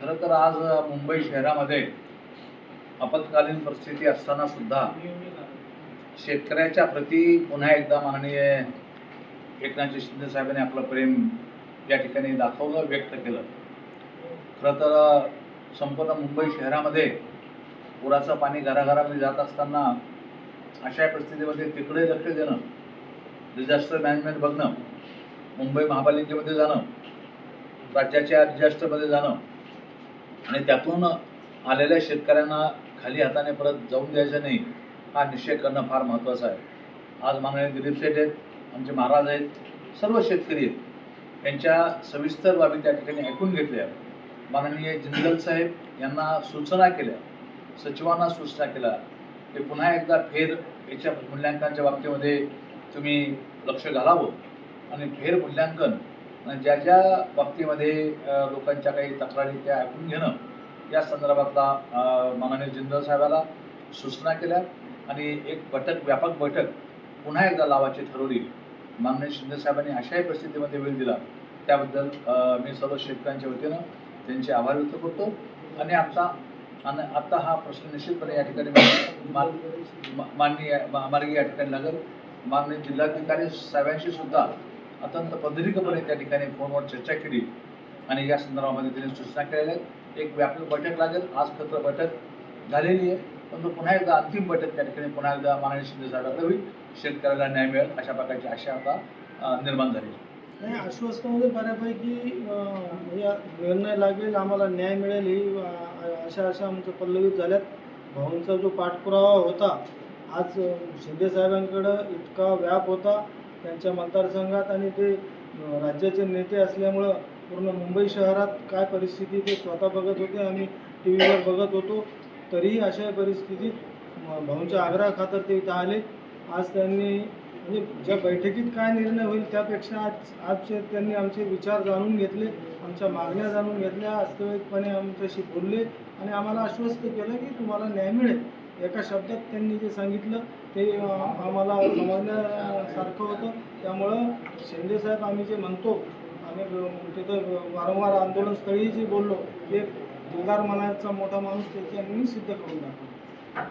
खरं तर आज मुंबई शहरामध्ये आपत्कालीन परिस्थिती असताना सुद्धा शेतकऱ्याच्या प्रती पुन्हा एकदा माननीय एकनाथजी शिंदे साहेबांनी आपलं प्रेम या ठिकाणी दाखवलं व्यक्त केलं. खरं तर संपूर्ण मुंबई शहरामध्ये पुराचं पाणी घराघरामध्ये जात असताना अशा परिस्थितीमध्ये तिकडे लक्ष देणं डिझास्टर मॅनेजमेंट बघणं मुंबई महापालिकेमध्ये जाणं राज्याच्या डिझास्टरमध्ये जाणं आणि त्यातून आलेल्या शेतकऱ्यांना खाली हाताने परत जाऊन द्यायचं नाही हा निश्चय करणं फार महत्त्वाचं आहे. आज माननीय दिलीप शेठ आहेत आमचे महाराज आहेत सर्व शेतकरी आहेत. त्यांच्या सविस्तर बाबी त्या ठिकाणी ऐकून घेतल्या. माननीय जिंदल साहेब यांना सूचना केल्या सचिवांना सूचना केल्या. की पुन्हा एकदा फेर याच्या मूल्यांकनाच्या बाबतीमध्ये तुम्ही लक्ष घालावं आणि फेर मूल्यांकन ज्या ज्या बाबतीमध्ये लोकांच्या काही तक्रारी त्या ऐकून घेणं या संदर्भातला माननीय जिंदल साहेबाला सूचना केल्या. आणि एक बैठक व्यापक बैठक पुन्हा एकदा लावायची ठरवली. माननीय शिंदे साहेबांनी अशाही परिस्थितीमध्ये वेळ दिला. त्याबद्दल मी सर्व शेतकऱ्यांच्या वतीनं त्यांचे आभार व्यक्त करतो. आणि आता आणि आता हा प्रश्न निश्चितपणे या ठिकाणी माननीय महामार्गी या ठिकाणी लागेल. माननीय जिल्हाधिकारी साहेबांशी सुद्धा अत्यंत पद्धतिकपणे त्या ठिकाणी फोनवर चर्चा केली. आणि या संदर्भामध्ये त्यांनी सूचना केलेल्या आहेत. एक व्यापक बैठक लागेल. आज खत्र बैठक झालेली आहे. परंतु पुन्हा एकदा अंतिम बैठक त्या ठिकाणी पुन्हा एकदा माननीय शिंदे साहेबांना होईल. शेतकऱ्याला न्याय मिळेल. अशा प्रकारची आशा आता निर्माण झाली आहे. नाही आश्वस्तमध्ये बऱ्यापैकी निर्णय लागेल आम्हाला न्याय मिळेल ही अशा अशा आमच्या पल्लवित झाल्यात. भाऊंचा जो पाठपुरावा होता आज शिंदे साहेबांकडं इतका व्याप होता. त्यांच्या मतदारसंघात आणि ते राज्याचे नेते असल्यामुळं पूर्ण मुंबई शहरात काय परिस्थिती ते स्वतः बघत होते आम्ही टी व्हीवर बघत होतो. तरीही अशा परिस्थितीत भाऊंच्या भाऊंच्या आग्रहाखातर ते इथं आले. आज त्यांनी म्हणजे ज्या बैठकीत काय निर्णय होईल त्यापेक्षा आज आजचे त्यांनी आमचे विचार जाणून घेतले आमच्या मागण्या जाणून घेतल्या वास्तविकपणे आमच्याशी बोलले आणि आम्हाला आश्वस्त केलं की तुम्हाला न्याय मिळेल. एका शब्दात त्यांनी जे सांगितलं ते आम्हाला समजण्यासारखं होतं. त्यामुळं शिंदेसाहेब आम्ही जे म्हणतो आम्ही तिथं वारंवार आंदोलनस्थळी जे बोललो ते दिलदार मनाचा मोठा माणूस ते त्यांनी सिद्ध करून दाखवलं.